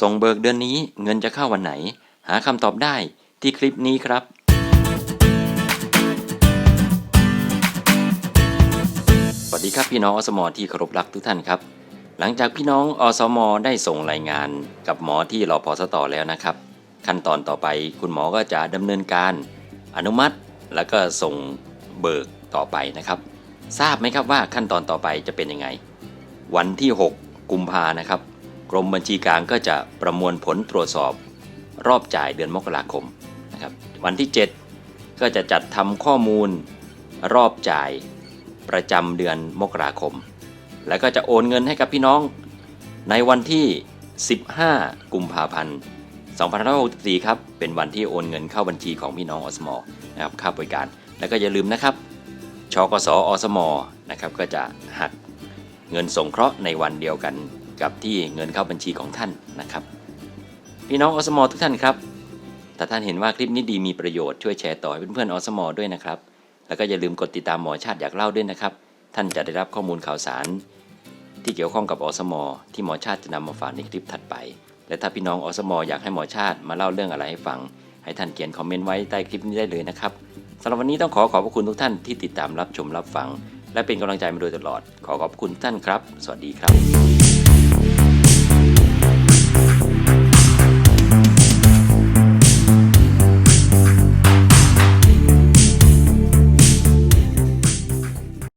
ส่งเบิกเดือนนี้เงินจะเข้าวันไหน หาคำตอบได้ที่คลิปนี้ครับสวัสดีครับพี่น้องอสมที่เคารพรักทุกท่านครับ หลังจากพี่น้องอสมได้ส่งรายงานกับหมอที่รอพอสตอแล้วนะครับ ขั้นตอนต่อไปคุณหมอก็จะดำเนินการอนุมัติแล้วก็ส่งเบิกต่อไปนะครับ ทราบไหมครับว่าขั้นตอนต่อไปจะเป็นยังไง วันที่ 6 กุมภานะครับ กรมบัญชีกลางก็จะประมวลผลตรวจสอบรอบจ่ายเดือนมกราคมนะครับวันที่ 7 ก็จะจัดทำข้อมูลรอบจ่ายประจำเดือนมกราคม แล้วก็จะโอนเงินให้กับพี่น้องในวันที่ 15 กุมภาพันธ์ 2564 ครับ เป็นวันที่โอนเงินเข้าบัญชีของพี่น้องอสมนะครับค่าบริการ แล้วก็อย่าลืมนะครับชกสอสมนะครับก็จะหักเงินสงเคราะห์ในวันเดียวกัน กับที่เงินเข้าบัญชีของท่านนะครับ พี่น้องอสมทุกท่านครับ ถ้าท่านเห็นว่าคลิปนี้ดีมีประโยชน์ช่วยแชร์ต่อให้เพื่อนๆอสมด้วยนะครับ แล้วก็อย่าลืมกดติดตามหมอชาติอยากเล่าด้วยนะครับ ท่านจะได้รับข้อมูลข่าวสาร ที่เกี่ยวข้องกับอสมที่หมอชาติจะนำมาฝากในคลิปถัดไป และถ้าพี่น้องอสมอยากให้หมอชาติมาเล่าเรื่องอะไรให้ฟัง ให้ท่านเขียนคอมเมนต์ไว้ใต้คลิปนี้ได้เลยนะครับสำหรับวันนี้ต้องขอขอบพระคุณทุกท่านที่ติดตามรับชมรับฟัง และเป็นกำลังใจมาโดยตลอด ขอขอบคุณท่านครับ สวัสดีครับ